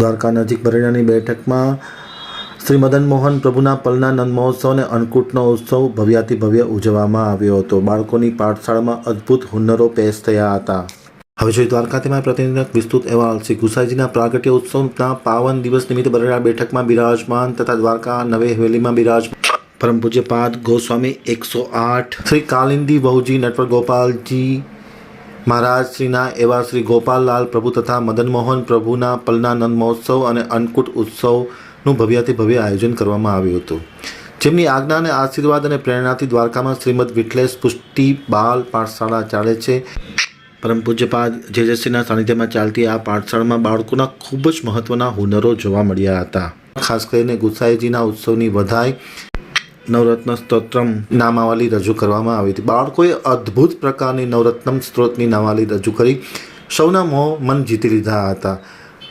દ્વારકા નજીક બરેડાની બેઠકમાં શ્રી મદન મોહન પ્રભુના પલના નંદ મહોત્સવ અને અન્નકૂટનો ઉત્સવ ભવ્યાતિ ભવ્ય ઉજવવામાં આવ્યો હતો. બાળકોની પાઠશાળામાં અદ્ભુત હુન્નરો પેશ થયા હતા. હવે જોઈએ દ્વારકાથીમાં પ્રતિનિધિક વિસ્તૃત અહેવાલ. શ્રી ગુસાઈજીના પ્રાગટ્ય ઉત્સવના પાવન દિવસ નિમિત્તે બરેડા બેઠકમાં બિરાજમાન તથા દ્વારકા નવે હવેલીમાં બિરાજમાન પરમ પૂજ્યપાદ ગોસ્વામી એકસો આઠ, શ્રી કાલિંદી વહુજી નટવર ગોપાલજી મહારાજ શ્રીના એવા શ્રી ગોપાલલાલ પ્રભુ તથા મદન મોહન પ્રભુના પલના નંદ મહોત્સવ અને અન્નકૂટ ઉત્સવનું ભવ્યાથી ભવ્ય આયોજન કરવામાં આવ્યું હતું. જેમની આજ્ઞા અને આશીર્વાદ અને પ્રેરણાથી દ્વારકામાં શ્રીમદ વિઠલેશ પુષ્ટિ બાલ પાઠશાળા ચાલે છે. પરમ પૂજ્યપાદ જેજસ્વીના સાનિધ્યમાં ચાલતી આ પાઠશાળામાં બાળકોના ખૂબ જ મહત્ત્વના હુનરો જોવા મળ્યા હતા. ખાસ કરીને ગુસાઈજીના ઉત્સવની વધાઈ નવરત્ન સ્તોત્રમ. નામાવલી રજૂ કરવામાં આવી હતી. બાળકોએ અદ્ભુત પ્રકારની નવરત્નમ સ્ત્રોતની નામાવલી રજૂ કરી. સૌના મોં મન જીતી લીધા હતા.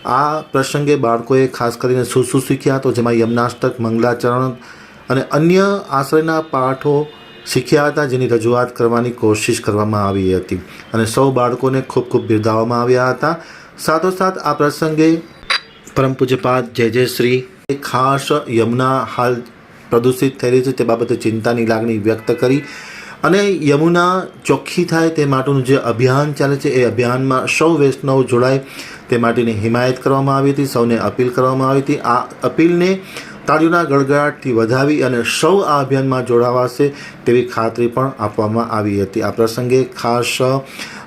આ પ્રસંગે બાળકોએ ખાસ કરીને શું શું શીખ્યા તો જેમાં યમનાષ્ટક, મંગલાચરણ અને અન્ય આશ્રયના પાઠો શીખ્યા હતા જેની રજૂઆત કરવાની કોશિશ કરવામાં આવી હતી. અને સૌ બાળકોને ખૂબ ખૂબ બિરદાવવામાં આવ્યા હતા. સાથોસાથ આ પ્રસંગે પરમ પૂજ્યપાદ જય જય શ્રી. ખાસ યમુના હાલ પ્રદૂષિત થઈ રહી છે તે બાબતે ચિંતાની લાગણી વ્યક્ત કરી અને યમુના ચોખ્ખી થાય તે માટેનું જે અભિયાન ચાલે છે એ અભિયાનમાં સૌ વૈષ્ણવ જોડાય તે માટેની હિમાયત કરવામાં આવી હતી, સૌને અપીલ કરવામાં આવી હતી. આ અપીલને તાળીઓના ગળગડાટથી વધાવી અને સૌ આ અભિયાનમાં જોડાવાશે તેવી ખાતરી પણ આપવામાં આવી હતી. આ પ્રસંગે ખાસ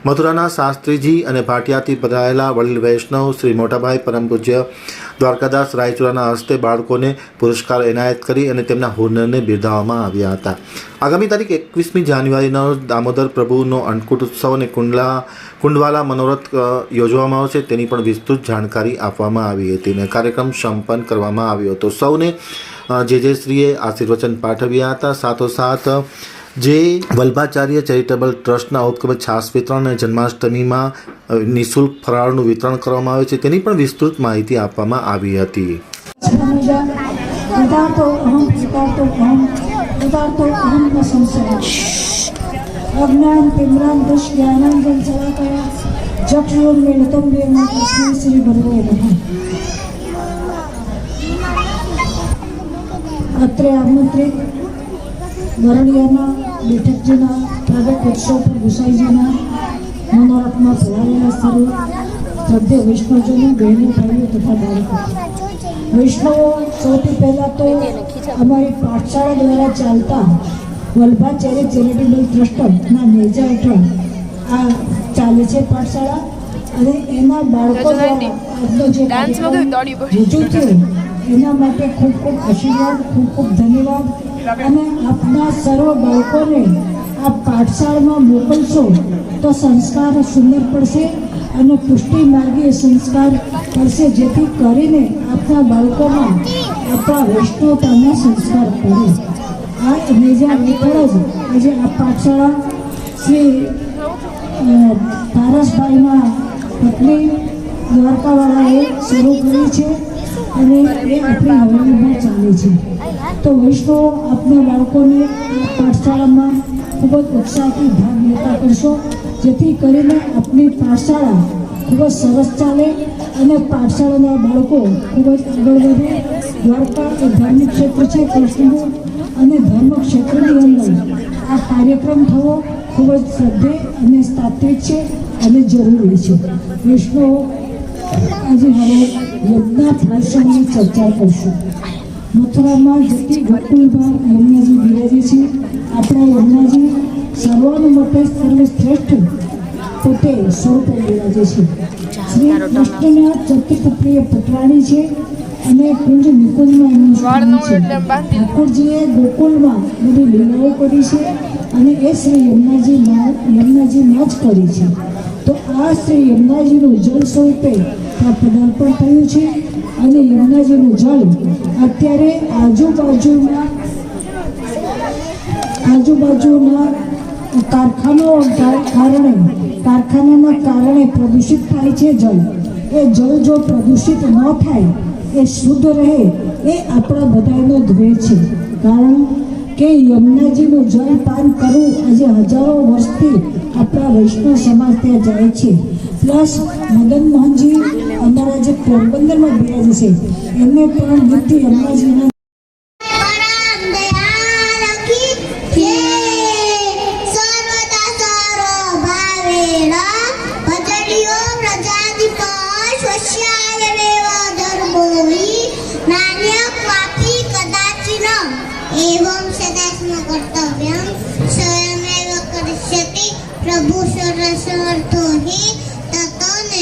મથુરાના શાસ્ત્રીજી અને ભાટિયાથી પધારેલા વડીલ વૈષ્ણવ શ્રી મોટાભાઈ પરમ પૂજ્ય દ્વારકાદાસ રાયચુરાના હસ્તે બાળકોને પુરસ્કાર એનાયત કરી અને તેમના હુનરને બિરદાવવામાં આવ્યા હતા. આગામી તારીખ એકવીસમી જાન્યુઆરીનો દામોદર પ્રભુનો અન્નકૂટ ઉત્સવ અને કુંડલા, કુંડવાલા મનોરથ યોજવામાં આવશે તેની પણ વિસ્તૃત જાણકારી આપવામાં આવી હતી અને કાર્યક્રમ સંપન્ન કરવામાં આવ્યો હતો. સૌને જે જે શ્રીએ આશીર્વચન પાઠવ્યા હતા, સાથોસાથ જે વલ્ભાચાર્ય ચેરિટેબલ ટ્રસ્ટના ઉપક્રમે છાસ વિતરણ અને જન્માષ્ટમીમાં નિઃશુલ્ક ફરાળનું વિતરણ કરવામાં આવે છે, તેની પણ વિસ્તૃત માહિતી આપવામાં આવી હતી. અત્રે આમંત્રિત વરણિયાના બેઠકજીના પ્રગટ ઉત્સવ પર ગુસાઈજીના મનોરથમાં ભરાયેલા સ્થળે શ્રદ્ધે વૈષ્ણવજનો બહેનો ભાઈઓ તથા બાળકો. વૈષ્ણવો સૌથી પહેલાં તો અમારી પાઠશાળા દ્વારા ચાલતા વલ્ભાચાર્ય ચેરિટેબલ ટ્રસ્ટના નેજા હેઠળ આ ચાલે છે પાઠશાળા અને એના બાળકો આજનો જે? રજૂ થયો. એના માટે ખૂબ ખૂબ આશીર્વાદ ખૂબ ખૂબ ધન્યવાદ. અને આપના સર્વ બાળકોને આ પાઠશાળામાં મોકલશો તો સંસ્કાર સુંદર પડશે અને પુષ્ટિ માર્ગે સંસ્કાર પડશે જેથી કરીને આપણા બાળકોમાં આપણા વૈષ્ણવતાના સંસ્કાર પડે. આ નેજા હેઠળ જ આજે આ પાઠશાળા શ્રી પારસભાઈના પત્ની દ્વારકાવાળાએ શરૂ કરી છે અને એ આપણી હવેલીમાં ચાલે છે. તો વૈષ્ણવો આપના બાળકોને પાઠશાળામાં ખૂબ જ ઉત્સાહથી ભાગ લેતા કરશો. જેથી કરીને આપની પાઠશાળા ખૂબ જ સરસ ચાલે અને પાઠશાળાના બાળકો ખૂબ જ આગળ વધે. દ્વારકા એ ધાર્મિક ક્ષેત્ર છે, કૃષ્ણનું અને ધર્મ ક્ષેત્રની અંદર આ કાર્યક્રમ થવો ખૂબ જ શ્રદ્ધે અને તાત્વિક છે અને જરૂરી છે. વૈષ્ણવો આજે હવે યજ્ઞ ફળસમની ચર્ચા કરશું. મથુરામાં જેટલી ગોકુલમાં યમુનાજી બિરાજે છે. આપણા યમુનાજી સર્વાનુમતે સર્વશ્રેષ્ઠ પોતે સ્વરૂપે બિરાજે છે. શ્રી કૃષ્ણના ચતુપ્રિય પટરાણી છે અને કુંજ નિકુંજમાં એમનું સ્થાન છે. ઠાકોરજીએ ગોકુળમાં બધી લીલાઓ કરી છે અને એ શ્રી યમુનાજી યમુનાજીમાં જ કરી છે. તો આ શ્રી યમુનાજીનું જળ સ્વરૂપે પદાર્પણ થયું છે. અને યમુનાજીનું જળ અત્યારે આજુબાજુના આજુબાજુના કારખાનાઓ કારણે, કારખાનાના કારણે પ્રદૂષિત થાય છે જળ. એ જળ જો પ્રદૂષિત ન થાય, એ શુદ્ધ રહે, એ આપણા બધાનો ધ્યેય છે. કારણ કે યમુનાજીનું જળ પાન કરવું આજે હજારો વર્ષથી આપણા વૈષ્ણવ સમાજ ત્યાં જાય છે. પ્લસ મદન મોહનજી, અમારા જે પોરબંદરમાં બિરાજે છે, એમને પણ ગીતથી દયાળ કી જય સર્વદા સરો ભાવેલા ભજનિયો પ્રજાધિપ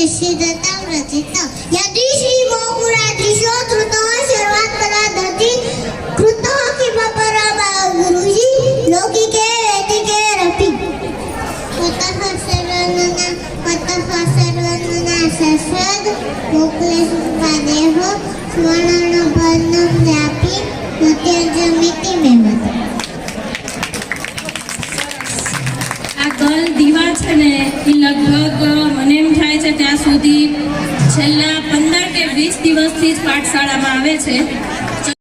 સ્વસ્યાય દેવ ધર્મોહી નાન્ય ક્વાપી કદાચિન એવં સદાસ્મ કર્તવ્યમ સ્વયમેવ કરિષ્યતિ પ્રભુ સર્વસમર્થો हि તતો નિષિધતા વ્રજિત યદિ શ્રી મોકુરાધીશો ધૃતો સર્વાત્મના દતિ કૃતો કિમ પરમ ગુરુજી લૌકિકે વેદિકે રપી તતઃ સર્વનના તતઃ સર્વનના સસદ મોકલે સુપાદેહ સ્વર્ણ બંધમ વ્યાપી નત્યજમિતિ મેમત આ ગલ દીવા છે ને એ લગભગ મને છે ત્યાં સુધી છેલ્લા પંદર કે વીસ દિવસથી જ પાઠશાળામાં આવે છે.